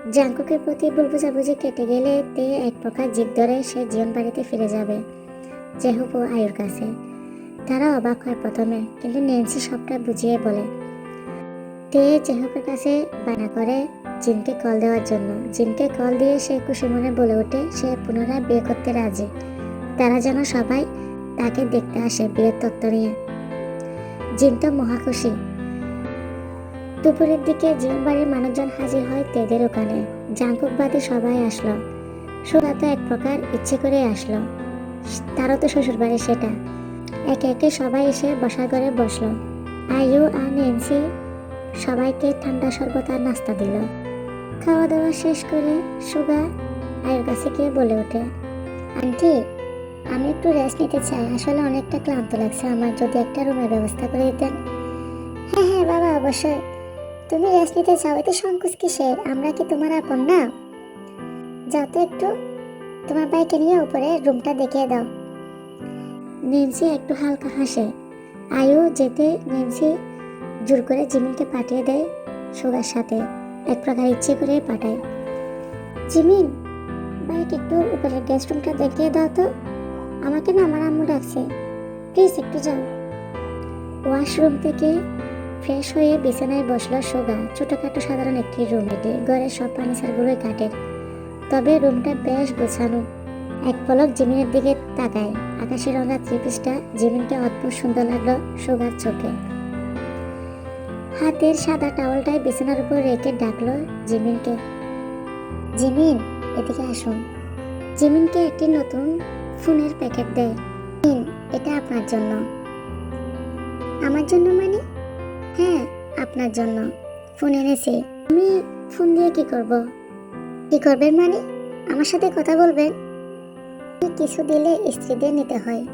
জাঙ্কুকের প্রতি ভুল বোঝাবুঝি কেটে গেলে তে এক প্রকার জিদ ধরে সে জীবন বাড়িতে ফিরে যাবে জেহুপ ও আয়ুর কাছে। তারা অবাক হয় প্রথমে, কিন্তু নেন্সি সবটা বুঝিয়ে বলে, তে জেহুপের কাছে বানা করে জিনকে কল দেওয়ার জন্য। জিনকে কল দিয়ে সে খুশি মনে বলে ওঠে, সে পুনরায় বিয়ে করতে রাজি। তারা যেন সবাই তাকে দেখতে আসে বিয়ের তত্ত্ব নিয়ে। জিন তো মহা খুশি। দুপুরের দিকে জীবন বাড়ির মানুষজন হাজির হয় তেদের ওখানে। জাঙ্কুক বাদে সবাই আসলো। সুগা তো এক প্রকার ইচ্ছে করে আসলো। তারও তো শ্বশুর বাড়ি সেটা। একে একে সবাই এসে বসার ঘরে বসল। আয়ু আর নেন্সি সবাইকে ঠান্ডা শরবত আর নাস্তা দিল। খাওয়া দাওয়া শেষ করে সুগা আয়ুর কাছে গিয়ে বলে ওঠে, আন্টি, আমি একটু রেস্ট নিতে চাই। আসলে অনেকটা ক্লান্ত লাগছে। আমার যদি একটা রুমের ব্যবস্থা করে দিতেন? হ্যাঁ হ্যাঁ বাবা, অবশ্যই। তুমি রেস্ট নিতে চাও, এতে সংকোচ কিসের? আমরা কি তোমার আপন না? যাও তো একটু। তোমার বাইকে নিয়ে উপরে রুমটা দেখিয়ে দাও। নেন্সি একটু হালকা হাসে। আয়ু যেতে নেন্সি জোর করে জিমিনকে পাঠিয়ে দেয় সুগার সাথে। এক প্রকার ইচ্ছে করে পাঠায়। জিমিন বাইক একটু উপরের গেস্ট রুমটা দেখিয়ে দাও তো। আমাকে না আমার আম্মু ডাকছে। প্লিজ একটু যাও। ওয়াশরুম থেকে ফ্রেশ হয়ে বিছানায় বসল সোগা ছোটখাটো সাধারণ একটি রুম এটি ঘরের সব ফার্নিচারগুলোই কাঠের। তবে রুমটা বেশ গোছানো। এক পলক জিমিনের দিকে তাকায়। আকাশি রঙা থ্রি পিসটা জিমিনকে অদ্ভুত সুন্দর লাগল সোগার চোখে। হাতের সাদা টাওয়ালটাই বিছানার উপর রেখে ডাকলো জিমিনকে। জিমিন, এদিকে আসুন। জিমিনকে একটি নতুন ফোনের প্যাকেট দেয়। এটা আপনার জন্য। আমার জন্য মানে? হ্যাঁ আপনার জন্য। ফোন এনেছি। আমি ফোন দিয়ে কি করব? কি করবেন মানে? আমার সাথে কথা বলবেন? কিছু দিলে স্ত্রীদের নিতে হয়।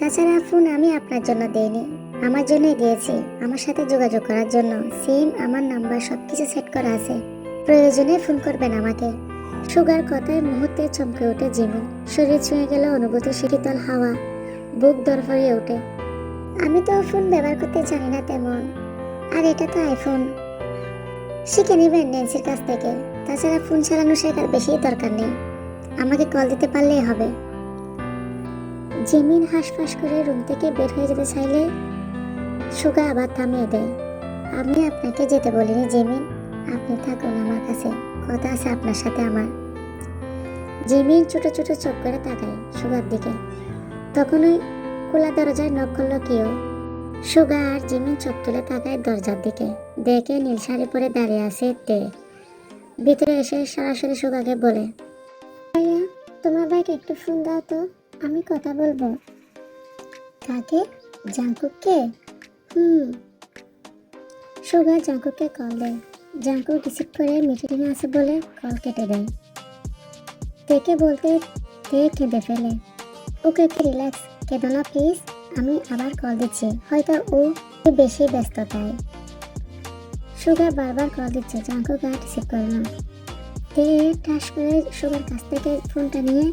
তাছাড়া ফোন আমি আপনার জন্য দেইনি। আমার জন্যই দিয়েছি। আমার সাথে যোগাযোগ করার জন্য। সিম আমার নাম্বার সব কিছু সেট করা আছে। প্রয়োজনে ফোন করবেন আমাকে। সুগার কথায় মুহূর্তে চমকে ওঠে জিমিন শরীর ছুঁয়ে গেল অনুভূতি শীতল হাওয়া। বুক দরফরিয়ে ওঠে। আমি তো ফোন ব্যবহার করতে জানি না তেমন। আর এটা তো আইফোন শিখে নেবেন নেন্সির কাছ থেকে। তাছাড়া ফোন চালানো শেখার বেশি দরকার নেই। আমাকে কল দিতে পারলেই হবে। জেমিন হাঁসফাঁস করে রুম থেকে বের হয়ে যেতে চাইলে সুগা আবার থামিয়ে দেয়। আমি আপনাকে যেতে বলিনি জেমিন। আপনি থাকুন আমার কাছে। কথা আছে আপনার সাথে আমার। জেমিন ছোট ছোট চোখ করে তাকায় সুগার দিকে। তখনই খোলা দরজায় নখ করল কেউ। সুগা আর জিমিন চোখ তুলে তাকায় দরজার দিকে। দেখে নীল শাড়ি পরে দাঁড়িয়ে আছে তে। ভিতরে এসে সরাসরি সুগাকে বলে, ভাইয়া, তোমার ভাইকে একটু ফোন দাও তো, আমি কথা বলব। কাকে? জাঙ্কুককে হুম। সুগা জাঙ্কুককে কল দেয়। জাঙ্কুক রিসিভ করে মিটিংয়ে আছে বলে কল কেটে দেয়। তেকে বলতে, তে কেঁদে ফেলে। ওকে রিল্যাক্স, কেঁদো না প্লিজ। আমি আবার কল দিচ্ছি। হয়তো ও বেশি ব্যস্ত তাই। সুগার বারবার কল দিচ্ছে জাঙ্কুক আর রিসিভ করে না। তে ঠাস করে সুগার কাছ থেকে ফোনটা নিয়ে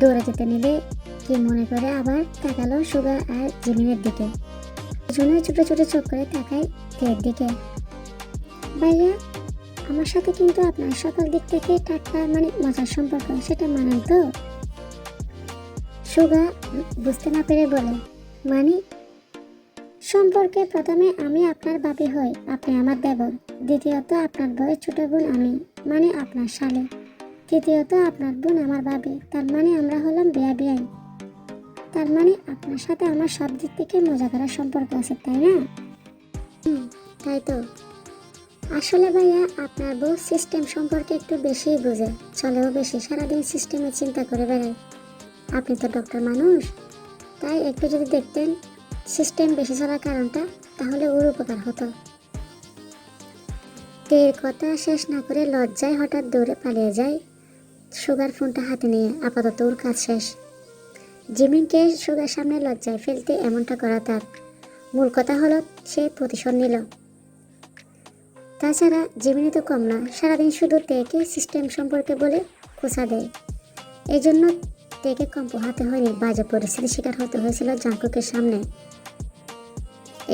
দৌড়ে যেতে নিলে কি মনে করে আবার তাকালো সুগার আর জিমিনের দিকে। দুজনে ছোট ছোট চোখ করে তাকায় তের দিকে। ভাইয়া, আমার সাথে কিন্তু আপনার সকল দিক থেকে টাটকা মানে মজার সম্পর্ক, সেটা মানেন তো? সুগা বুঝতে না পেরে বলে মানে? সম্পর্কে প্রথমে আমি আপনার বাপি হই, আপনি আমার দেবর। দ্বিতীয়ত আপনার বউয়ের ছোট বোন আমি মানে আপনার শালে। তৃতীয়ত আপনার বোন আমার বাবি তার মানে আমরা হলাম বিয়া বিয়াই। তার মানে আপনার সাথে আমার সব দিক থেকে মজা করার সম্পর্ক আছে, তাই না? হুম, তাই তো। আসলে ভাইয়া, আপনার বউ সিস্টেম সম্পর্কে একটু বেশিই বুঝে। চলেও বেশি, সারাদিন সিস্টেমে চিন্তা করে বেড়ায়। আপনি তো ডক্টর মানুষ। তাই একটু যদি দেখতেন সিস্টেম বেশি চলার কারণটা, তাহলে ওর উপকার হতো। তের কথা শেষ না করে লজ্জায় হঠাৎ দৌড়ে পালিয়ে যায়। সুগার ফোনটা হাতে নিয়ে আপাতত ওর কাজ শেষ। জিমিনকে সুগার সামনে লজ্জায় ফেলতে এমনটা করা তার মূল কথা হলো সে প্রতিশোধ নিল। তাছাড়া জিমিনি তো কম না, সারাদিন শুধু তেকে সিস্টেম সম্পর্কে বলে খোঁচা দেয়। এই জন্য তেকে কম পোহাতে হয়নি, বাজে পরিস্থিতির শিকার হতে হয়েছিল জাঙ্কুকের সামনে।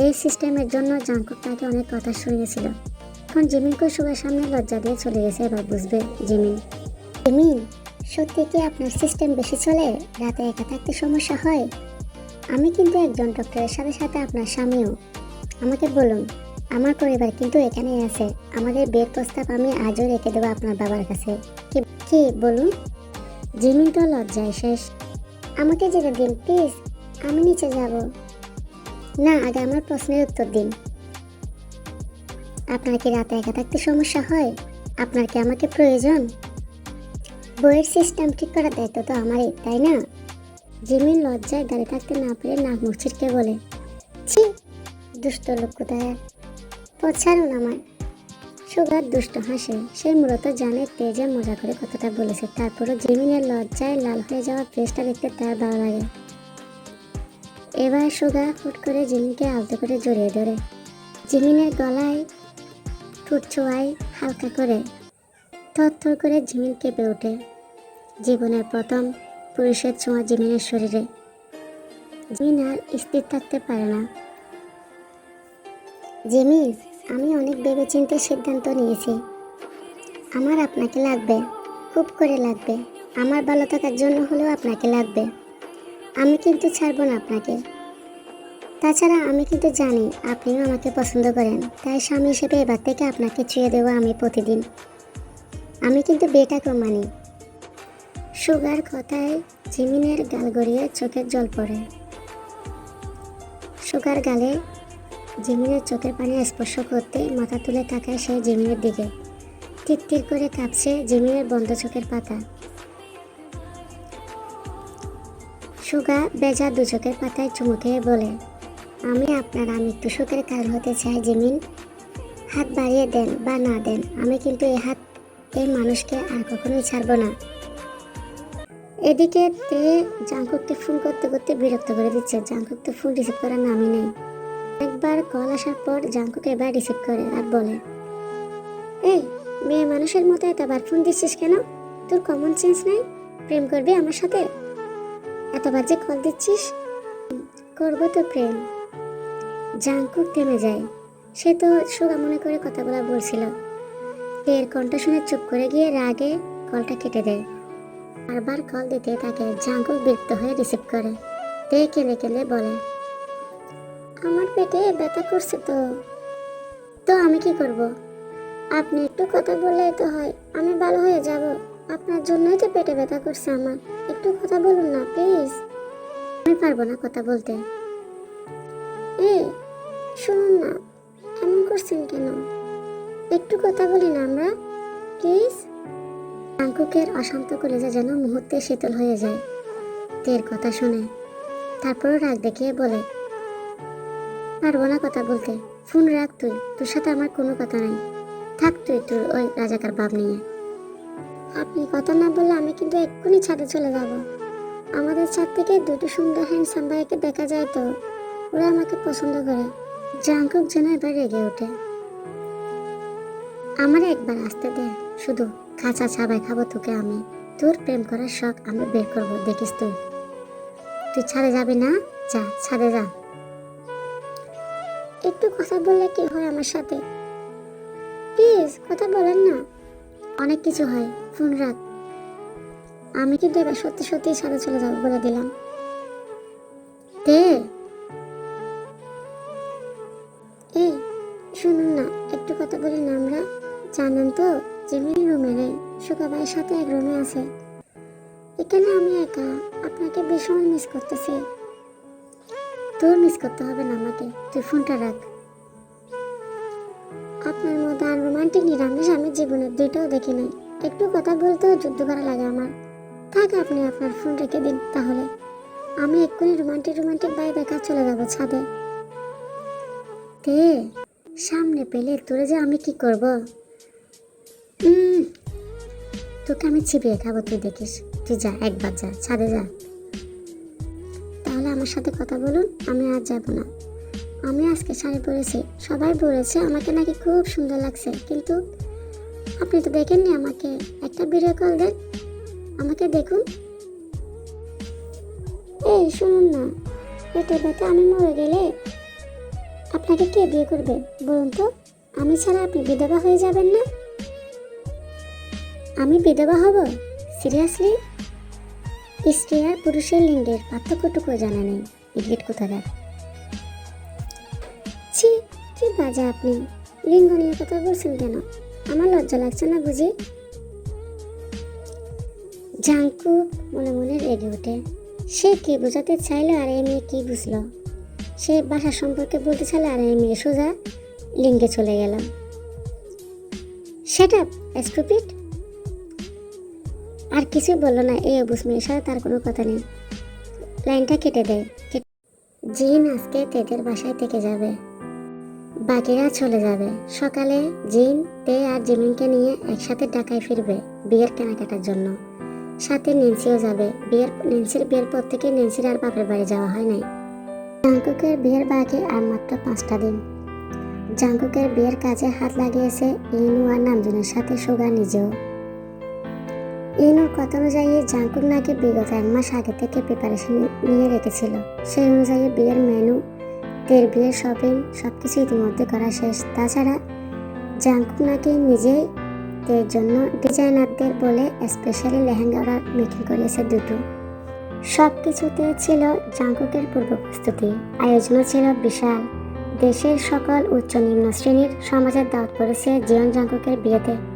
এই সিস্টেমের জন্য জাঙ্কুক তাকে অনেক কথা শুনিয়েছিল। এখন জিমিনকে সুগার সামনে লজ্জা দিয়ে চলে গেছে, এবার বুঝবে জিমিন। জিমিন, সত্যি কি আপনার সিস্টেম বেশি চলে? রাতে একা থাকতে সমস্যা হয়? আমি কিন্তু একজন ডক্টরের সাথে সাথে আপনার স্বামীও। আমাকে বলুন, আমার পরিবার কিন্তু এখানেই আছে। আমাদের বিয়ের প্রস্তাব আমি আজও রেখে দেবো আপনার বাবার কাছে। কি বলুন? জিমিন তো লজ্জায় শেষ। আমাকে যেতে দিন, প্লিজ, আমি নিচে যাব। না, আগে আমার প্রশ্নের উত্তর দিন। আপনার কি রাতে একা থাকতে সমস্যা হয়? আপনার কি আমাকে প্রয়োজন? বইয়ের সিস্টেম ঠিক করার দায়িত্ব তো আমারই, তাই না? জিমিন লজ্জায় দাঁড়িয়ে থাকতে না পেরে নাক মুখ ছিটকে বলে, ছি, দুষ্ট লোক কোথায়? পথ ছাড়ুন আমার সুগার দুষ্ট হাসে। সে মূলত জানে তেজে মজা করে কথাটা বলেছে। তারপরও জিমিনের লজ্জায় লাল হয়ে যাওয়া ফেসটা দেখতে তার ভালো লাগে। এবার সুগা ফুট করে জিমিনকে আলতো করে জড়িয়ে ধরে। জিমিনের গলায় ঠোঁট ছোঁয়ায় হালকা করে থরথর করে জিমিন কেঁপে ওঠে। জীবনের প্রথম পুরুষের ছোঁয়া জিমিনের শরীরে। জিমিন আর স্থির থাকতে পারে না। জিমিন আমি অনেক ভেবেচিন্তে সিদ্ধান্ত নিয়েছি। আমার আপনাকে লাগবে, খুব করে লাগবে। আমার ভালো থাকার জন্য হলেও আপনাকে লাগবে। আমি কিন্তু ছাড়বো না আপনাকে। তাছাড়া আমি কিন্তু জানি আপনিও আমাকে পছন্দ করেন, তাই স্বামী হিসেবে এবার থেকে আপনাকে ছুঁয়ে দেবো আমি প্রতিদিন। আমি কিন্তু বিয়েটাকেও মানি। সুগার কথায় জিমিনের গাল গড়িয়ে চোখের জল পড়ে। সুগার গালে জিমিনের চোখের পানি স্পর্শ করতে মাথা তুলে তাকায় সে জেমিনের দিকে। তীর করে কাঁপছে জেমিনের বন্ধ চোখের পাতা। সুগা বেজা দু চোখের পাতায় চুমু খেয়ে বলে, আমি আপনার আমৃত্যু সুখের কারণ হতে চাই, জেমিন। হাত বাড়িয়ে দেন বা না দেন, আমি কিন্তু এই হাত এই মানুষকে আর কখনোই ছাড়বো না। এদিকে তে জাঙ্কুককে ফোন করতে করতে বিরক্ত করে দিচ্ছে। জাঙ্কুক তো ফোন রিসিভ করার নামই নেই। একবার কল আসার পর জাঙ্কুক এবার রিসিভ করে আর বলে, এই, মেয়ে মানুষের মতো এতবার ফোন দিচ্ছিস কেন? তোর কমন সেন্স নাই? প্রেম করবি আমার সাথে? এতবার যে কল দিচ্ছিস? করব তো প্রেম। জাঙ্কুক থেমে যায়। সে তো সুগা মনে করে কথাগুলো বলছিল। এর কণ্ঠ শুনে চুপ করে গিয়ে রাগে কলটা কেটে দেয়। বারবার কল দিতে তাকে জাঙ্কুক বিরক্ত হয়ে রিসিভ করে। তে কেঁদে কেঁদে বলে আমার পেটে ব্যথা করছে তো। তো আমি কি করব? আপনি একটু কথা বললেই তো হয়, আমি ভালো হয়ে যাব। আপনার জন্যই তো পেটে ব্যথা করছে আমার। একটু কথা বলুন না, প্লিজ। আমি পারব না কথা বলতে। এই, শুনুন না, এমন করছেন কেন? একটু কথা বলি না আমরা, প্লিজ। আঙ্কুকের অশান্ত কলেজা যেন মুহূর্তে শীতল হয়ে যায়। তের কথা শুনে, তারপরও রাগ দেখিয়ে বলে পারব না কথা বলতে। ফোন রাখ তুই, তোর সাথে আমার কোনো কথা নাই। থাক তুই, তোর ওই রাজাকার বাপ নিয়ে। আপনি কথা না বললে আমি কিন্তু এক্ষুনি ছাদে চলে যাব। আমাদের ছাদ থেকে দুটো সুন্দর হ্যান্ডসাম ভাইকে দেখা যায় তো, ওরা আমাকে পছন্দ করে। জাঙ্কুক যেন এবার রেগে ওঠে। আমার একবার আসতে দে, শুধু কাঁচা ছাবাই খাব তোকে আমি। তোর প্রেম করার শখ আমি বের করব, দেখিস তুই। তুই ছাদে যাবি না? যা, ছাদে যা। একটু কথা বললে কি হয় আমার সাথে? প্লিজ, কথা বলেন না। অনেক কিছু হয় ফোন রাখ আমি কিন্তু এবার সত্যি সত্যি সাথে চলে যাব বলে দিলাম। তে। এই, শুনুন না, একটু কথা বলি না আমরা। জানেন তো জিমিনি রুমে নেই সুকাবাইয়ের সাথে এক রুমে আছে। এখানে আমি একা, আপনাকে ভীষণ মিস করতেছি। তোর মিস করতে হবে না আমাকে। তুই ফোনটা রাখ। আপনার মতো আর রোমান্টিক নিরামিষ আমি জীবনের দুইটাও দেখি নাই। একটু কথা বলতেও যুদ্ধ করা লাগে আমার। থাক আপনি আপনার ফোন রেখে দিন তাহলে। আমি এক্ষুনি রোমান্টিক রোমান্টিক বাই দেখা চলে যাব ছাদে। তে, সামনে পেলে তোরে যে আমি কি করব? তোকে আমি চিবিয়ে খাব, তুই দেখিস। তুই যা, একবার যা, ছাদে যা। আমার সাথে কথা বলুন, আমি আর যাব না। আমি আজকে শাড়ি পরেছি, সবাই বলেছে আমাকে নাকি খুব সুন্দর লাগছে, কিন্তু আপনি তো দেখেননি আমাকে। একটা ভিডিও কল দেন, আমাকে দেখুন। এই, শুনুন না পেটে ব্যথা আমি মরে গেলে আপনাকে কে বিয়ে করবে, বলুন তো? আমি ছাড়া আপনি বিধবা হয়ে যাবেন না? আমি বিধবা হব? সিরিয়াসলি স্ত্রী আর পুরুষের লিঙ্গের পার্থক্যটুকু জানা নেই। ইডিয়েট কোথাকার? ছি, কি বাজে আপনি। লিঙ্গ নিয়ে কথা বলছেন কেন? আমার লজ্জা লাগছে না বুঝি? জাঙ্কুক মনে মনে রেগে ওঠে। সে কি বোঝাতে চাইলো আর এই মেয়ে কি বুঝলো? সে বাসা সম্পর্কে বলতে চাইলে আর এই মেয়ে সোজা লিঙ্গে চলে গেল। সেটা স্টুপিড আর কিছু বলল না। এই অবুস মেয়ের সাথে তার কোনো কথা নেই। লাইনটা কেটে দেয়। জিন আজকে তেদের বাসায় থেকে যাবে। বাকিরা চলে যাবে। সকালে জিন, তে আর জিমিনকে নিয়ে একসাথে ঢাকায় ফিরবে বিয়ের কেনাকাটার জন্য। সাথে নেন্সিও যাবে। বিয়ের নেন্সির বিয়ের পর থেকে নেন্সির আর বাপের বাড়ি যাওয়া হয় নাই। জাঙ্কুকের বিয়ের বাকি আর মাত্র পাঁচটা দিন। জাঙ্কুকের বিয়ের কাজে হাত লাগিয়েছে ইনু আর নামজুনের সাথে সুগা নিজেও। ইনুর কথা অনুযায়ী জাঙ্কুক নাকি বিগত এক মাস আগে থেকে প্রিপারেশন নিয়ে রেখেছিল। সেই অনুযায়ী বিয়ের মেনু তের বিয়ের শপিং সব কিছু ইতিমধ্যে করা শেষ। তাছাড়া জাঙ্কুক নাকি নিজেই তের জন্য ডিজাইনারদের বলে স্পেশালি লেহেঙ্গা অর্ডার মেকিং করিয়েছে দুটো। সব কিছুতে ছিল জাঙ্কুকের পূর্ব প্রস্তুতি। আয়োজনও ছিল বিশাল। দেশের সকল উচ্চ নিম্ন শ্রেণির সমাজের দাওয়াত পড়েছে জিয়ন জাঙ্কুকের বিয়েতে।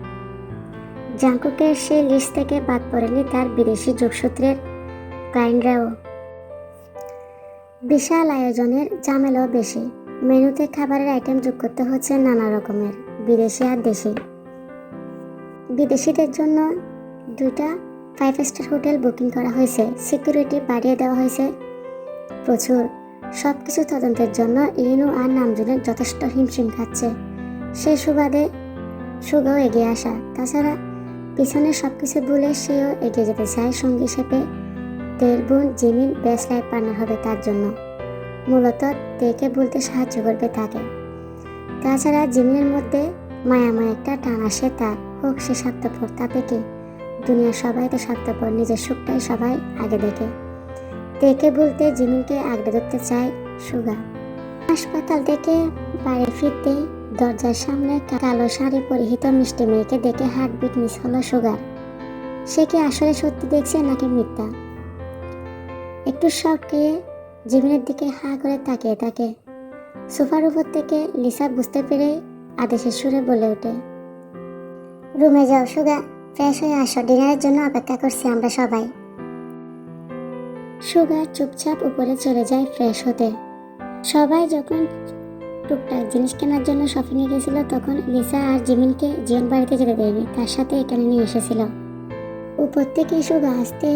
জাঙ্কুকের সেই লিস্ট থেকে বাদ পড়েনি তার বিদেশি যোগসূত্রের ক্লায়েন্টরাও বিশাল আয়োজনের ঝামেলাও বেশি। মেনুতে খাবারের আইটেম যোগ করতে হচ্ছে নানা রকমের, বিদেশি আর দেশি। বিদেশিদের জন্য দুইটা ফাইভ স্টার হোটেল বুকিং করা হয়েছে। সিকিউরিটি বাড়িয়ে দেওয়া হয়েছে প্রচুর। সব কিছু তদন্তের জন্য ইনু আর নামজুনের যথেষ্ট হিমশিম খাচ্ছে। সেই সুবাদে সুগাও এগিয়ে আসা। তাছাড়া পিছনে সব কিছু ভুলে সেও এগিয়ে যেতে চায় সঙ্গী হিসেবে। তের বোন জিমিন বেস্ট লাইফ হবে তার জন্য। মূলত তেকে বলতে সাহায্য করবে তাকে। তাছাড়া জিমিনের মধ্যে মায়াময় একটা টান আসে তার। হোক সে স্বার্থপর, তাতে কি? দুনিয়ার সবাই তো স্বার্থপর, নিজের সুখটাই সবাই আগে দেখে। তেকে বলতে জিমিনকে আগড়ে ধরতে চায় সুগা। হাসপাতাল থেকে বাড়ি ফিরতে দরজার সামনে কালো শাড়ি পরিহিত মিষ্টি মেয়েকে দেখে হার্টবিট মিস হলো সুগার। সে কি আসলে সত্যি দেখছে নাকি মিথ্যা? একটু শখ খেয়ে জিমিনের দিকে হা করে তাকিয়ে থাকে। সোফার উপর থেকে লিসা বুঝতে পেরে আদেশের সুরে বলে ওঠে, রুমে যাও সুগা ফ্রেশ হয়ে আসো, ডিনারের জন্য অপেক্ষা করছি আমরা সবাই। সুগা চুপচাপ উপরে চলে যায় ফ্রেশ হতে। সবাই যখন টুকটাক জিনিস কেনার জন্য শপিংয়ে গেছিল তখন লিসা আর জিমিনকে জিয়ন বাড়িতে যেতে দেয়নি, তার সাথে এখানে নিয়ে এসেছিল। উপর থেকে সুগা আসতে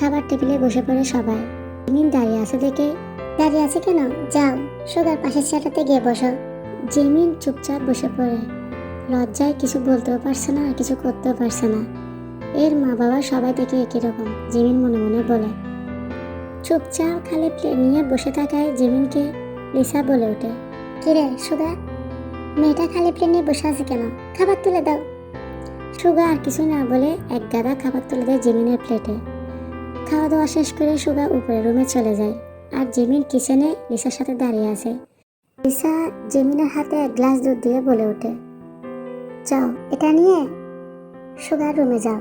খাবার টেবিলে বসে পড়ে সবাই। জিমিন দাঁড়িয়ে আছে দেখে, দাঁড়িয়ে আছে কেন? যাও, সুগার পাশের চেয়ারটাতে গিয়ে বসো। জিমিন চুপচাপ বসে পড়ে। লজ্জায় কিছু বলতেও পারছে না আর কিছু করতেও পারছে না। এর মা বাবা সবাই দেখে একই রকম, জিমিন মনে মনে বলে। চুপচাপ খালি প্লেট নিয়ে বসে থাকায় জিমিনকে লিসা বলে ওঠে। কিরে, সুগা? মেয়েটা খালি প্লেট নিয়ে বসে আছে কেন? খাবার তুলে দাও। সুগা আর কিছু না বলে এক গাদা খাবার তুলে দেয় জিমিনের প্লেটে। খাওয়া দাওয়া শেষ করে সুগা উপরে রুমে চলে যায় আর জিমিন কিচেনে লিসার সাথে দাঁড়িয়ে আছে। লিসা জিমিনের হাতে এক গ্লাস দুধ দিয়ে বলে ওঠে যাও এটা নিয়ে? সুগার রুমে যাও।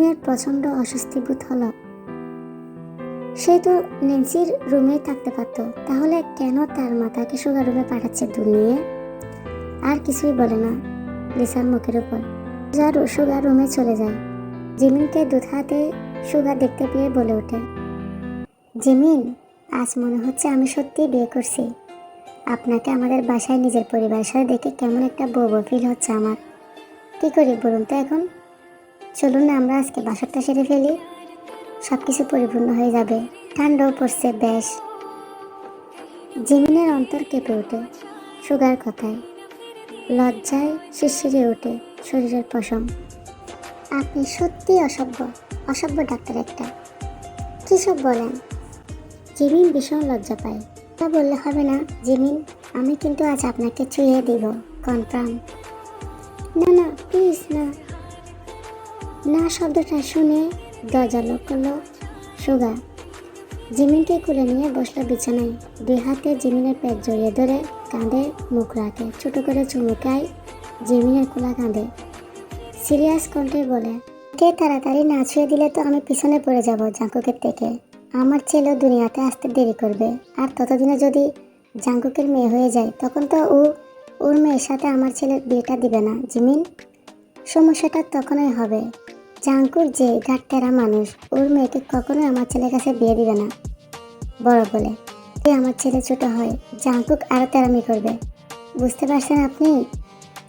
মেয়ের প্রচণ্ড অস্বস্তি বোধ হলো সে তো নেন্সির রুমেই থাকতে পারত। তাহলে কেন তার মাতাকে সুগার রুমে পাঠাচ্ছে দুধ নিয়ে আর কিছুই বলে না লিসার মুখের উপর। যার সুগার রুমে চলে যায়। জিমিনকে দুধ হাতে সুগার দেখতে পেয়ে বলে ওঠে, জিমিন, আজ মনে হচ্ছে আমি সত্যি বিয়ে করছি। আপনাকে আমাদের বাসায় নিজের পরিবারের সাথে দেখে কেমন একটা বউ ফিল হচ্ছে আমার। কি করি বলুন তো এখন? চলুন না আমরা আজকে বাসরটা সেরে ফেলি। সব কিছু পরিপূর্ণ হয়ে যাবে। ঠান্ডাও পড়ছে, বেশ। জিমিনের অন্তর কেঁপে ওঠে, সুগার কথায়। লজ্জায় শিরশিরে ওঠে শরীরের পশম। আপনি সত্যি অসভ্য অসভ্য ডাক্তার একটা। কী সব বলেন? জিমিন ভীষণ লজ্জা পায়। তা বললে হবে না, জিমিন, আমি কিন্তু আজ আপনাকে ছুঁয়ে দিব, কনফার্ম। না না, প্লিজ, না। না শব্দটা শুনে দরজা লোক করল সুগা। জিমিনকে কুলে নিয়ে বসল বিছানায়। দুই হাতে জিমিনের পেট জড়িয়ে ধরে কাঁধে মুখ রাখে। ছোট করে চুমুকায় জিমিনের কোলা কাঁধে। সিরিয়াস কণ্ঠে বলে, কে তাড়াতাড়ি না ছুঁয়ে দিলে তো আমি পিছনে পড়ে যাব জাঙ্কুকের থেকে। আমার ছেলেও দুনিয়াতে আসতে দেরি করবে। আর ততদিনে যদি জাঙ্কুকের মেয়ে হয়ে যায়, তখন তো ও, ওর মেয়ের সাথে আমার ছেলের বিয়েটা দিবে না। জিমিন, সমস্যাটা তখনই হবে। জাঙ্কুক যে ঘাটতেরা মানুষ, ওর মেয়েকে কখনোই আমার ছেলের কাছে বিয়ে দিবে না। বড় বলে যে আমার ছেলে ছোট হয়, জাঙ্কুক আরও তেরামি করবে। বুঝতে পারছেন আপনি?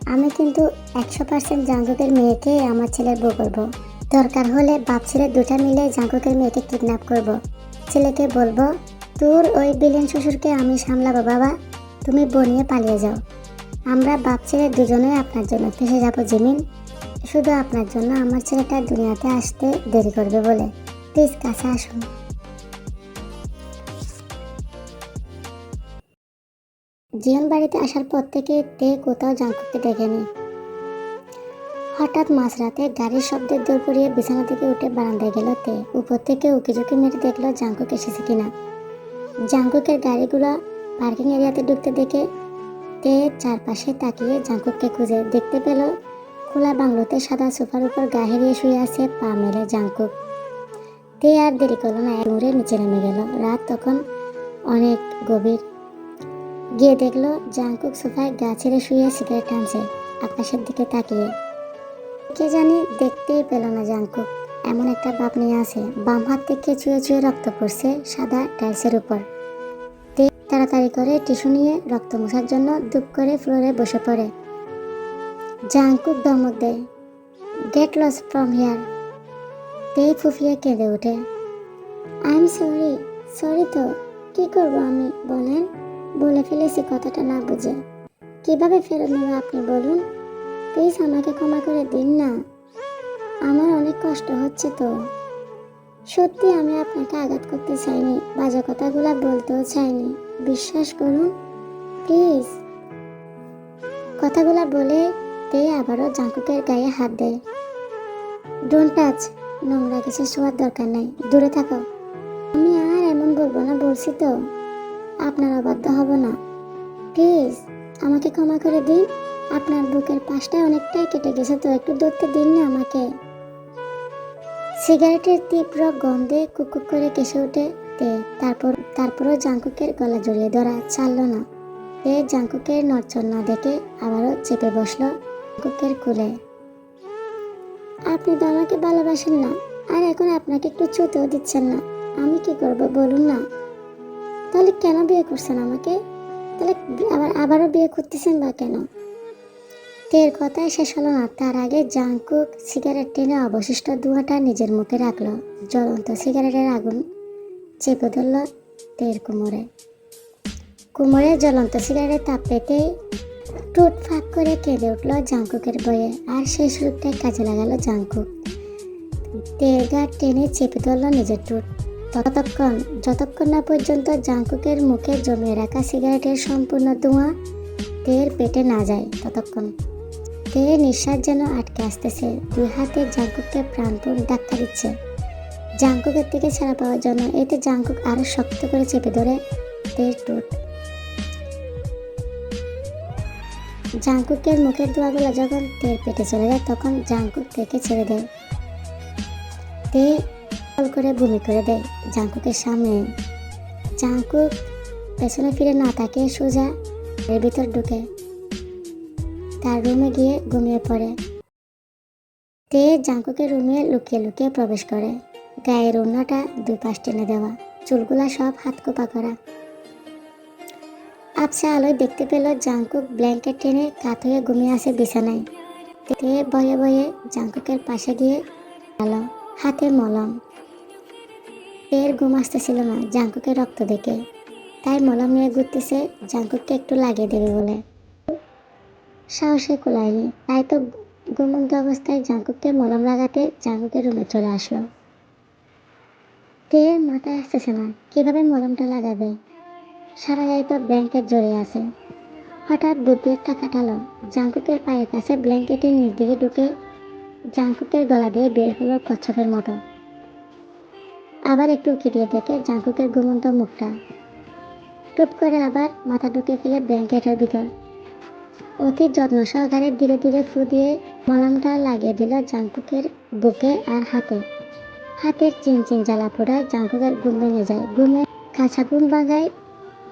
আমি কিন্তু একশো পার্সেন্ট জাঙ্কুকের মেয়েকে আমার ছেলের বউ করব। দরকার হলে বাপ ছেলে দুটা মিলে জাঙ্কুকের মেয়েকে কিডন্যাপ করব। ছেলেকে বলব, তোর ওই বিলেন শ্বশুরকে আমি সামলাবো, বাবা। তুমি বনিয়ে পালিয়ে যাও। আমরা বাপ ছেলে দুজনেই আপনার জন্য ফেসে যাব জিমিন। শুধু আপনার জন্য আমার ছেলেটা দুনিয়াতে আসতে দেরি করবে বলে। প্লিজ, কাছে আসুন। জিয়ন বাড়িতে আসার পর থেকে তে কোথাও জাঙ্কুককে দেখেনি। হঠাৎ মাঝরাতে গাড়ির শব্দের দৌড় করিয়ে বিছানা থেকে উঠে বারান্দায় গেল তে। উপর থেকে উকিঝুঁকি মেরে দেখল জাঙ্কুক এসেছে কিনা। জাঙ্কুকের গাড়িগুলো পার্কিং এরিয়াতে ঢুকতে দেখে তে চারপাশে তাকিয়ে জাঙ্কুককে খুঁজে দেখতে পেল খোলা বাংলোতে সাদা সোফার উপর গা হেরিয়ে শুয়ে আছে পা মেলে জাঙ্কুক তে আর দেরি করল না দৌড়ে নিচে নেমে গেল। রাত তখন অনেক গভীর। গিয়ে দেখল জাঙ্কুক সোফায় গা ছেড়ে শুয়ে সিগারেট টানছে, আকাশের দিকে তাকিয়ে। কে জানি দেখতেই পেল না জাঙ্কুক এমন একটা বাপ নিয়ে আছে। বাম হাত থেকে চুয়ে চুয়ে রক্ত পড়ছে সাদা টাইলসের উপর। তে তাড়াতাড়ি করে টিস্যু নিয়ে রক্ত মোছার জন্য দুপ করে ফ্লোরে বসে পড়ে। জাঙ্কুক ধমক দেয় গেট লস ফ্রম হিয়ার তে ফুফিয়া কেঁদে ওঠে। আই এম সরি সরি তো, কি করব আমি, বলেন। বলে ফেলেছি কথাটা না বুঝে। কীভাবে ফেরত নেব আপনি বলুন? প্লিজ আমাকে ক্ষমা করে দিন না। আমার অনেক কষ্ট হচ্ছে তো। সত্যি আমি আপনাকে আঘাত করতে চাইনি, বাজে কথাগুলো বলতেও চাইনি। বিশ্বাস করুন, প্লিজ। কথাগুলো বলে তে আবারও জাঙ্কুকের গায়ে হাত দেয়। ডোন্ট টাচ, নোংরা কিছু শোয়ার দরকার নেই, দূরে থাকো। আমি আর এমন বলব না, বলছি তো, আপনার অবাধ্য হব না। প্লিজ, আমাকে ক্ষমা করে দিন। আপনার বুকের পাশটা অনেকটাই কেটে গেছে, তো একটু ধরতে দিন না আমাকে। সিগারেটের তীব্র গন্ধে কুকুক করে কেসে উঠে তে। তারপর, তারপরও জাঙ্কুকের গলা জড়িয়ে ধরা ছাড়ল না। তে জাঙ্কুকের নড়চড় না দেখে আবারও চেপে বসল। জাঙ্কুকের কুলে। আপনি তো আমাকে ভালোবাসেন না, আর এখন আপনাকে একটু ছুতেও দিচ্ছেন না। আমি কি করব বলুন না? তাহলে কেন বিয়ে করছেন আমাকে? তাহলে আবার, আবারও বিয়ে করতেছেন বা কেন? তের কথাই শেষ হলো না। তার আগে জাংকুক সিগারেট টেনে অবশিষ্ট ধোঁয়াটা নিজের মুখে রাখল। জ্বলন্ত সিগারেটের আগুন চেপে ধরল তের কোমরে। কোমরে জ্বলন্ত সিগারেটের তাপ পেতেই টুট ফাঁক করে কেঁদে উঠল জাংকুকের বয়ে আর সেই সুযোগটাই কাজে লাগালো জাংকুক। তের গা টেনে চেপে ধরল নিজের টুট ততক্ষণ, যতক্ষণ না পর্যন্ত জাঙ্কুকের মুখে জমিয়ে রাখা সিগারেটের সম্পূর্ণ ধোঁয়া তের পেটে না যায়, ততক্ষণ। তের নিঃশ্বাস যেন আটকে আসতেছে। দুই হাতে জাংকুককে প্রাণপণ ধাক্কা দিচ্ছে। জাংকুকের থেকে ছাড়া পাওয়ার জন্য এতে জাংকুক আরও শক্ত করে চেপে ধরে তের টুট জাংকুকের মুখের দোয়াগুলো যখন তের পেটে চলে যায়, তখন জাংকুক তেকে ছেড়ে দেয়। তে করে বমি করে দেয় জাংকুকের সামনে। জাংকুক পেছনে ফিরে না তাকে সোজা এর ভিতর ঢুকে তার রুমে গিয়ে ঘুমিয়ে পড়ে। তে জাঙ্কুকের রুমে লুকিয়ে লুকিয়ে প্রবেশ করে। গায়ের ওড়নাটা দুই পাশ টেনে দেওয়া, চুলগুলা সব হাত কোপা করা। আবসা আলোয় দেখতে পেল জাঙ্কুক ব্ল্যাঙ্কেট টেনে কাত হয়ে ঘুমিয়ে আছে বিছানায়। তে বয়ে বয়ে জাঙ্কুকের পাশে গিয়ে গেল হাতে মলম। তের ঘুম আসতেছিল না জাঙ্কুকের রক্ত দেখে। তাই মলম নিয়ে ঘুরতেছে জাঙ্কুককে একটু লাগিয়ে দেবে বলে। সাহসে কোলায়নি, তাই তো ঘুমন্ত অবস্থায় জাঙ্কুককে মলম লাগাতে জাঙ্কুকের রুমে চলে আসলো। তে মাথায় আসতেছে না, কীভাবে মলমটা লাগাবে? সারা গায়ে তো ব্ল্যাঙ্কেট জড়িয়ে আছে। হঠাৎ বুদ্ধি একটা কাটালো জাঙ্কুকের পায়ের কাছে ব্ল্যাঙ্কেটের নিচ দিকে ঢুকে জাঙ্কুকের গলা দিয়ে বের হলো কচ্ছপের মতো। আবার একটু উকি দিয়ে দেখে জাঙ্কুকের ঘুমন্ত মুখটা। টুপ করে আবার মাথা ঢুকে ফেলে ব্ল্যাঙ্কেটের ভিতর। অতি যত্ন সহকারে ধীরে ধীরে ফু দিয়ে মলমটা লাগিয়ে দিল জাঙ্কুকের বুকে আর হাতে। হাতের চিন চিন জ্বালা পোড়ায় জাঙ্কুকের ঘুম ভেঙে যায়। ঘুমে কাঁচা ঘুম ভাঙায়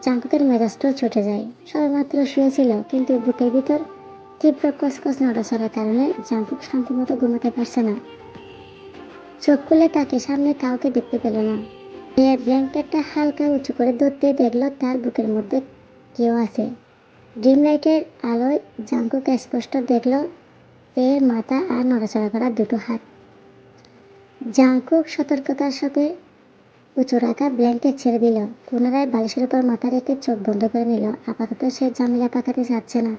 জাঙ্কুকের মেজাজটাও ছুটে যায়। সবেমাত্র শুয়েছিল, কিন্তু বুকের ভিতর তীব্র কসকস নড়াচড়ার কারণে জাঙ্কুক শান্তিমতো ঘুমাতে পারছে না। চোখ খুলে তাকে সামনে কাউকে দেখতে পেল না। সে ব্ল্যাঙ্কেটটা হালকা উঁচু করে ধরতে দেখল তার বুকের মধ্যে কেউ আছে। ড্রিম লাইটের আলোয় জাঙ্কুক স্পষ্ট দেখল এর মাথা আর নড়াচড়া করা দুটো হাত। জাঙ্কুক সতর্কতার সাথে উঁচু রাখা ব্ল্যাঙ্কেট ছেড়ে দিল। পুনরায় বালিশের উপর মাথা রেখে চোখ বন্ধ করে নিল। আপাতত সে জামিলা পাকাতে চাচ্ছে না।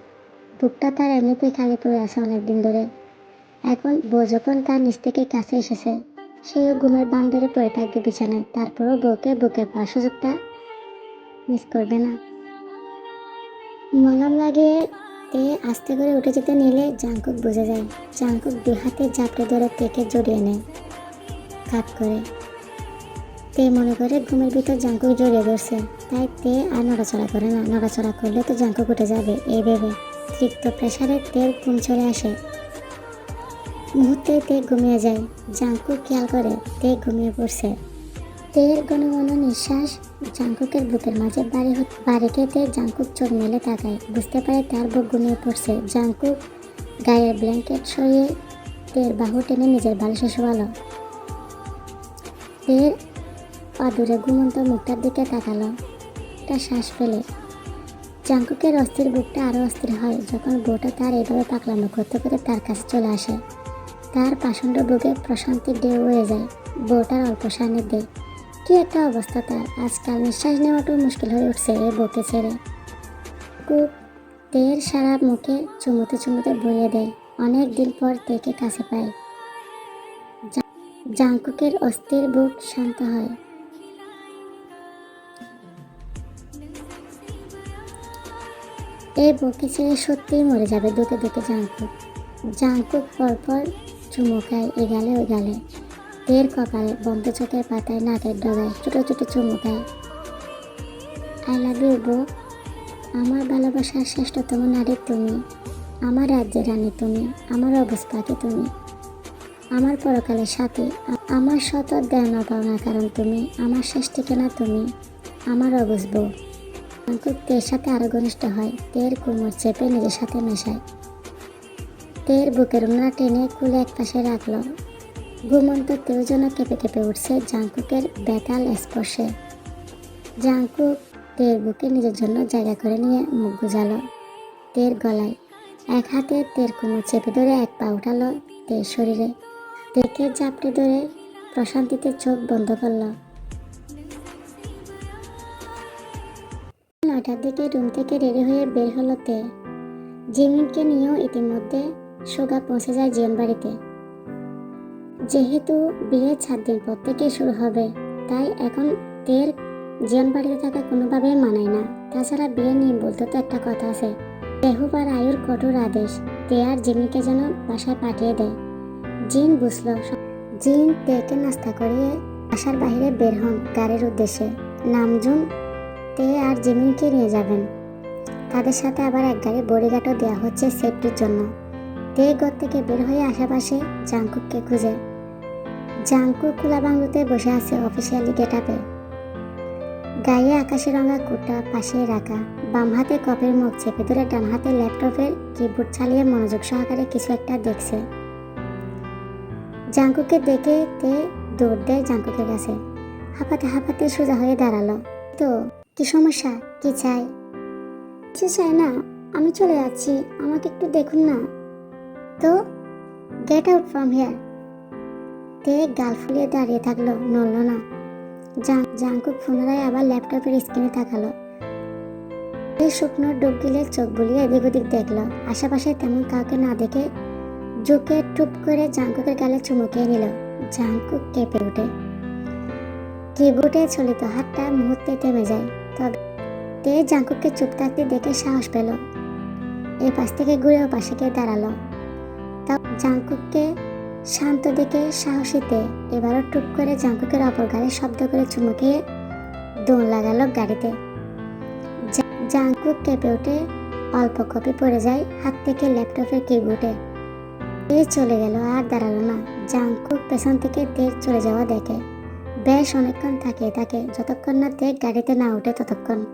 বুকটা তার এমনিতেই খালি পড়ে আছে অনেকদিন ধরে। এখন বউ যখন তার নিচ থেকে কাছে এসেছে সেও ঘুমের বান ধরে পড়ে থাকবে বিছানায়। তারপরও বউকে বুকে পাওয়ার সুযোগটা মিস করবে না। মলম লাগিয়ে তে আস্তে করে উঠে যেতে নিলে জাঙ্কুক বুঝে যায়। জাঙ্কুক দু হাতে জাপটে ধরে তেকে জড়িয়ে নেয়। কাত করে। তে মনে করে ঘুমের ভিতর জাঙ্কুক জড়িয়ে ধরছে। তাই তে আর নড়াচড়া করে না, নড়াচড়া করলে তো জাঙ্কুক উঠে যাবে এই ভেবে। তৃপ্ত প্রেশারে তের ঘুম চলে আসে। মুহূর্তে তে ঘুমিয়ে যায়। জাঙ্কুক খেয়াল করে, তে ঘুমিয়ে পড়ছে। তের ঘন ঘন নিঃশ্বাস জাঙ্কুকের বুকের মাঝে বাড়ি বাড়ি খেতে জাঙ্কুক চোখ মেলে তাকায়। বুঝতে পারে তার বুক ঘুমিয়ে পড়ছে। জাঙ্কুক গায়ের ব্ল্যাঙ্কেট সরিয়ে তের বাহু টেনে নিজের বালিশে শোয়ালো। তের অদূরে ঘুমন্ত মুখটার দিকে তাকালো। একটা শ্বাস ফেলে। জাঙ্কুকের অস্থির বুকটা আরও অস্থির হয় যখন বউটা তার এভাবে পাকলামো করতে করতে তার কাছে চলে আসে। তার পাষণ্ড বুকে প্রশান্তির ঢেউ হয়ে যায়। বউটার অল্প সান্নিধ্যে, কি একটা অবস্থা তার? আজকাল নিঃশ্বাস নেওয়াটাও মুশকিল হয়ে উঠছে এই বউকে ছেড়ে। কুক তের সারা মুখে চুমুতে চুমুতে বইয়ে দেয়। অনেক দিন পর তেকে কাছে পায়। জাঙ্কুকের অস্থির বুক শান্ত হয়। এই বউকে ছেড়ে সত্যিই মরে যাবে, দুকে দুকে জাঙ্কুক জাঙ্কুক পরপর চুমু খায়, এ গালে ওই গালে। তের কপালে বন্ধ চোখের পাতায়, নাকের ডগায় ছোটো ছোটো চুমু খায়। আই লাভ ইউ বউ। আমার ভালোবাসার শ্রেষ্ঠতম নারী তুমি। আমার রাজ্যের রানী তুমি। আমার অবস্থাকে তুমি। আমার পরকালের সাথে। আমার শত দেওয়া পাওনার কারণ তুমি। আমার শেষ ঠিকানা তুমি। আমার অবুজ বউ। জাঙ্কুক তের সাথে আরও ঘনিষ্ঠ হয়। তের কোমর চেপে নিজের সাথে মেশায়। তের বুকের উন্না টেনে খুলে এক পাশে রাখল। ঘুমন্ত তেও যেন কেঁপে কেঁপে উঠছে জাঙ্কুকের বেতাল স্পর্শে। জাঙ্কুক তের বুকে নিজের জন্য জায়গা করে নিয়ে মুখ গুজালো। তের গলায় এক হাতে তের কোমর চেপে ধরে এক পা উঠালো তের শরীরে। তেকে চাপটে ধরে প্রশান্তিতে চোখ বন্ধ করল। নয়টার দিকে রুম থেকে রেডি হয়ে বের হলো তে জিমিনকে নিয়েও ইতিমধ্যে সোগা পৌঁছে যায় জীবন বাড়িতে। যেহেতু বিয়ে সাত দিন পর থেকে শুরু হবে, তাই এখন তের জীবন বাড়িতে থাকা কোনোভাবেই মানায় না। তাছাড়া বিয়ে নিয়ে বলতে তো একটা কথা আছে দেহুব আর আয়ুর কঠোর আদেশ, তে আর জিমিনকে যেন বাসায় পাঠিয়ে দেয়। জিন বুঝলো, জিন তেকে নাস্তা করিয়ে বাসার বাইরে বের হন গাড়ির উদ্দেশ্যে। নামজুম তে আর জিমিনকে নিয়ে যাবেন। তাদের সাথে আবার এক গাড়ি বডিগার্ডও দেওয়া হচ্ছে সেফটির জন্য। তে ঘর থেকে বের হয়ে আশেপাশে জাংকুককে খুঁজে। জাংকুক খোলা বাংলোতে বসে আছে অফিসিয়ালি গেট আপে গায়ে আকাশি রঙা কুর্তা পাশে রাখা, বাম হাতে কপের মুখ চেপে ধরে ডান হাতে ল্যাপটপের কিবোর্ড চালিয়ে মনোযোগ সহকারে কিছু একটা দেখছে। জাংকুকে দেখে তে দৌড় দেয় জাংকুকের কাছে। হাঁপাতে হাঁপাতে সোজা হয়ে দাঁড়াল। তো কি সমস্যা? কি চাই? কিছু চাই না? আমি চলে যাচ্ছি। আমাকে একটু দেখুন না। তো গেট আউট ফ্রম হেয়ার তে গাল ফুলিয়ে দাঁড়িয়ে থাকল, নড়ল না। জাং পুনরায় আবার ল্যাপটপের স্ক্রিনে তাকালো। এই শুকনো ডুব গিলে চোখ বুলিয়ে এদিক ওদিক দেখল। আশেপাশে তেমন কাউকে না দেখে জুকে টুপ করে জাঙ্কুকের গালে চুমুকিয়ে নিল। জাঙ্কুক কেঁপে ওঠে। কিবোর্ডে চলিত হাতটা মুহূর্তে থেমে যায়। তবে জাঙ্কুককে চুপ থাকতে দেখে সাহস পেল। এই পাশ থেকে ঘুরে ও পাশে গিয়ে দাঁড়াল। তা জাঙ্কুককে শান্ত দেখে সাহসীতে এবারও টুপ করে জাঙ্কুকের অপর গাড়ি শব্দ করে চুমুকিয়ে দৌড় লাগালো গাড়িতে। জাঙ্কুক কেঁপে উঠে অল্প কপি পড়ে যায় হাত থেকে ল্যাপটপের কিবোর্ডে। তে চলে গেল আর দাঁড়াল না। জাঙ্কুক পেছন থেকে তের চলে যাওয়া দেখে। বেশ অনেকক্ষণ থাকে থাকে যতক্ষণ না তে গাড়িতে না ওঠে ততক্ষণ।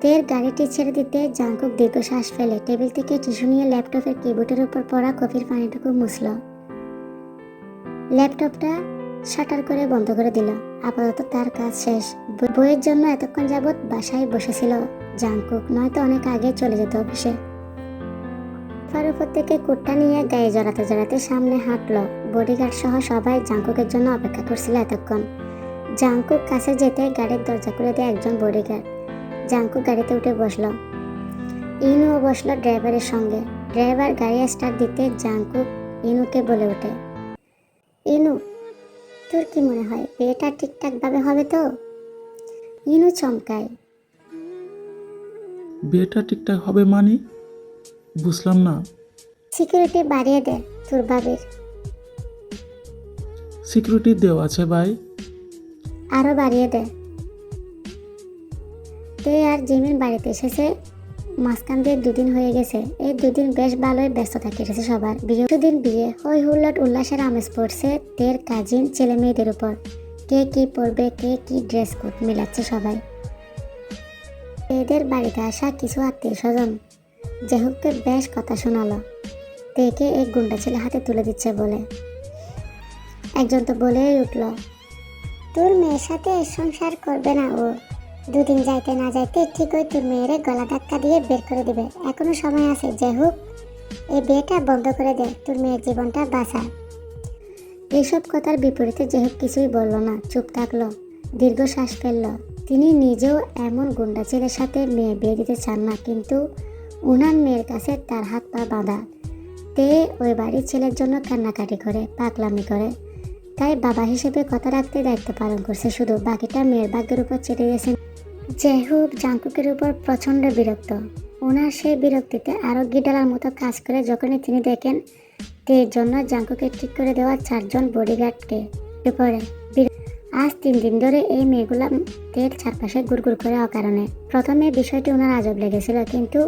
তের গাড়িটি ছেড়ে দিতে জাঙ্কুক দীর্ঘশ্বাস ফেলে, টেবিল থেকে টিস্যু নিয়ে ল্যাপটপের কিবোর্ডের উপর পড়া কফির পানিটুকু মুছল। ল্যাপটপটা শাটার করে বন্ধ করে দিল। আপাতত তার কাজ শেষ। বই- বইয়ের জন্য এতক্ষণ যাবৎ বাসায় বসেছিল জাঙ্কুক নয়তো অনেক আগে চলে যেত অফিসে। তার থেকে কুটটা নিয়ে গায়ে জড়াতে জড়াতে সামনে হাঁটলো। বডিগার্ড সহ সবাই জাঙ্কুকের জন্য অপেক্ষা করছিল এতক্ষণ। জাঙ্কুক কাছে যেতে গাড়ির দরজা খুলে দেয় একজন বডিগার্ড জাঙ্কুক গাড়িতে উঠে বসল। ইনুও বসল ড্রাইভারের সঙ্গে। ড্রাইভার গাড়ি স্টার্ট দিতে জাঙ্কুক ইনুকে বলে ওঠে। ইনু তোর কি মনে হয় বিয়েটা ঠিকঠাক ভাবে হবে তো? ইনু চমকায়। বিয়েটা ঠিকঠাক হবে মানে? বুঝলাম না। সিকিউরিটি বাড়িয়ে দে তোর বাবির সিকিউরিটি দেওয়া আছে, ভাই। আরও বাড়িয়ে দে। তে আর জিমিন বাড়িতে এসেছে, মাঝখান দিয়ে দুদিন হয়ে গেছে। এই দুদিন বেশ ভালোই ব্যস্ততা কেটেছে সবার। বিয়ে দুদিন বিয়ে হই হুল্লট উল্লাসের আমেজ পড়ছে তের কাজিন ছেলে মেয়েদের উপর। কে কি পরবে, কে কি ড্রেস কোড মিলাচ্ছে সবাই। এদের বাড়িতে আসা কিছু আত্মীয় স্বজন জেহুককে বেশ কথা শোনালো। তেকে এক গুন্ডা ছেলে হাতে তুলে দিচ্ছে বলে। একজন তো বলেই উঠল, তোর মেয়ের সাথে সংসার করবে না ও। দুদিন যাইতে না যাইতে ঠিকই তোর মেয়েরে গলা ধাক্কা দিয়ে বের করে দিবে। এখনও সময় আছে যে হোক এই বিয়েটা বন্ধ করে দে, তোর মেয়ের জীবনটা বাঁচা। এইসব কথার বিপরীতে যেহেতু কিছুই বলল না, চুপ থাকল, দীর্ঘশ্বাস ফেলল। তিনি নিজেও এমন গুন্ডা ছেলের সাথে মেয়ে বিয়ে দিতে চান না, কিন্তু উনার মেয়ের কাছে তার হাত পা বাঁধা। তে ওই বাড়ির ছেলের জন্য কান্নাকাটি করে পাকলামি করে। তাই বাবা হিসেবে কথা রাখতে দায়িত্ব পালন করছে। শুধু বাকিটা মেয়ের ভাগ্যের উপর ছেড়ে দিয়েছেন জেহুক জাঙ্কুকের উপর প্রচণ্ড বিরক্ত। ওনার সেই বিরক্তিতে আরও গিডালার মতো কাজ করে যখনই তিনি দেখেন তের জন্য জাঙ্কুকে ঠিক করে দেওয়া চারজন বডিগার্ডকে পরে আজ তিন দিন ধরে এই মেয়েগুলা তের চারপাশে গুড়গুড় করে অকারণে। প্রথমে বিষয়টি ওনার আজব লেগেছিল, কিন্তু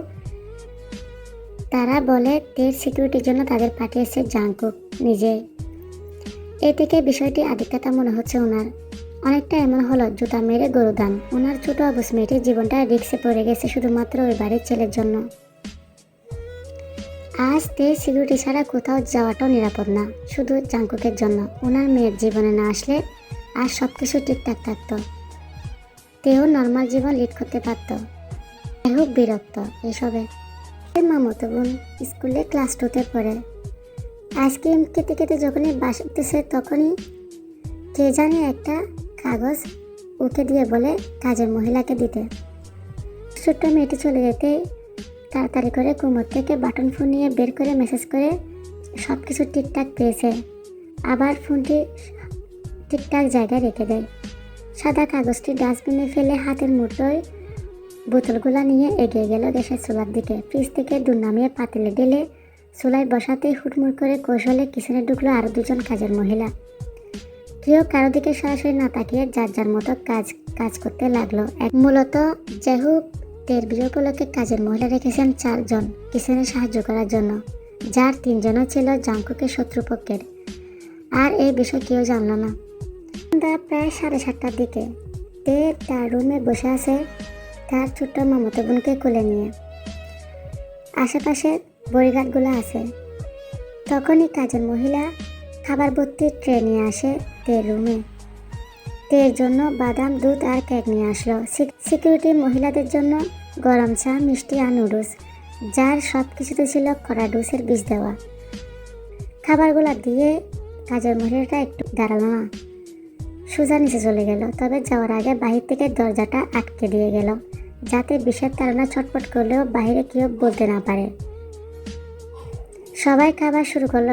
তারা বলে তের সিকিউরিটির জন্য তাদের পাঠিয়েছে জাঙ্কুক নিজেই। এ থেকে বিষয়টি আধিক্যতা মনে হচ্ছে ওনার অনেকটা এমন হলো, জুতা মেরে গরু দান। ওনার ছোট অবস মেয়েটির জীবনটা রিক্সে পড়ে গেছে শুধুমাত্র ওই বাড়ির ছেলের জন্য। আজ তে সিকিউরিটি ছাড়া কোথাও যাওয়াটাও নিরাপদ না, শুধু জাঙ্কুকের জন্য। ওনার মেয়ের জীবনে না আসলে আর সব কিছু ঠিকঠাক থাকতো। তেও নর্মাল জীবন লিড করতে পারত। হোক, বিরক্ত এসবে। মামতো বোন, স্কুলে ক্লাস টুতে পড়ে। আইসক্রিম খেতে খেতে যখনই বাসাতেছে তখনই কে জানে একটা কাগজ ওকে দিয়ে বলে কাজের মহিলাকে দিতে। ছোট্ট মেয়েটি চলে যেতে তাড়াতাড়ি করে কোমর থেকে বাটন ফোন নিয়ে বের করে মেসেজ করে সব কিছু ঠিকঠাক পেয়েছে। আবার ফোনটি ঠিকঠাক জায়গায় রেখে দেয়। সাদা কাগজটি ডাস্টবিনে ফেলে হাতের মুঠোয় বোতলগুলো নিয়ে এগিয়ে গেল গ্যাসের চুলার দিকে। ফ্রিজ থেকে দুধ নামিয়ে পাতিলে ঢেলে চুলায় বসাতেই হুটমুট করে কৌশলে কিচেনে ঢুকলো আরও দুজন কাজের মহিলা। কেউ কারও দিকে সরাসরি না তাকিয়ে যার যার মতো কাজ কাজ করতে লাগল। এক মূলত যেহুক তের বিয়ে উপলক্ষে কাজের মহিলা রেখেছেন চারজন কিচেনে সাহায্য করার জন্য। যার তিনজনও ছিল জাঙ্কুকের শত্রুপক্ষের। আর এই বিষয় কেউ জানলো না। সন্ধ্যা প্রায় সাড়ে সাতটার দিকে। তে তার রুমে বসে আছে তার ছোট্ট মামতো বোনকে কোলে নিয়ে। আশেপাশে বড়িঘাটগুলো আছে। তখনই কাজের মহিলা খাবার ভর্তি ট্রে নিয়ে আসে তের রুমে। তের জন্য বাদাম, দুধ আর কেক নিয়ে আসলো। সিকিউরিটি মহিলাদের জন্য গরম চা, মিষ্টি আর নুডলস, যার সব কিছুতে ছিল কড়া ডুসের বীজ দেওয়া। খাবারগুলো দিয়ে কাজের মহিলাটা একটু দাঁড়াল না। সোজা নিচে চলে গেল, তবে যাওয়ার আগে বাহির থেকে দরজাটা আটকে দিয়ে গেল, যাতে বিষের তারা ছটপট করলেও বাইরে কেউ বলতে না পারে। সবাই খাবার শুরু করল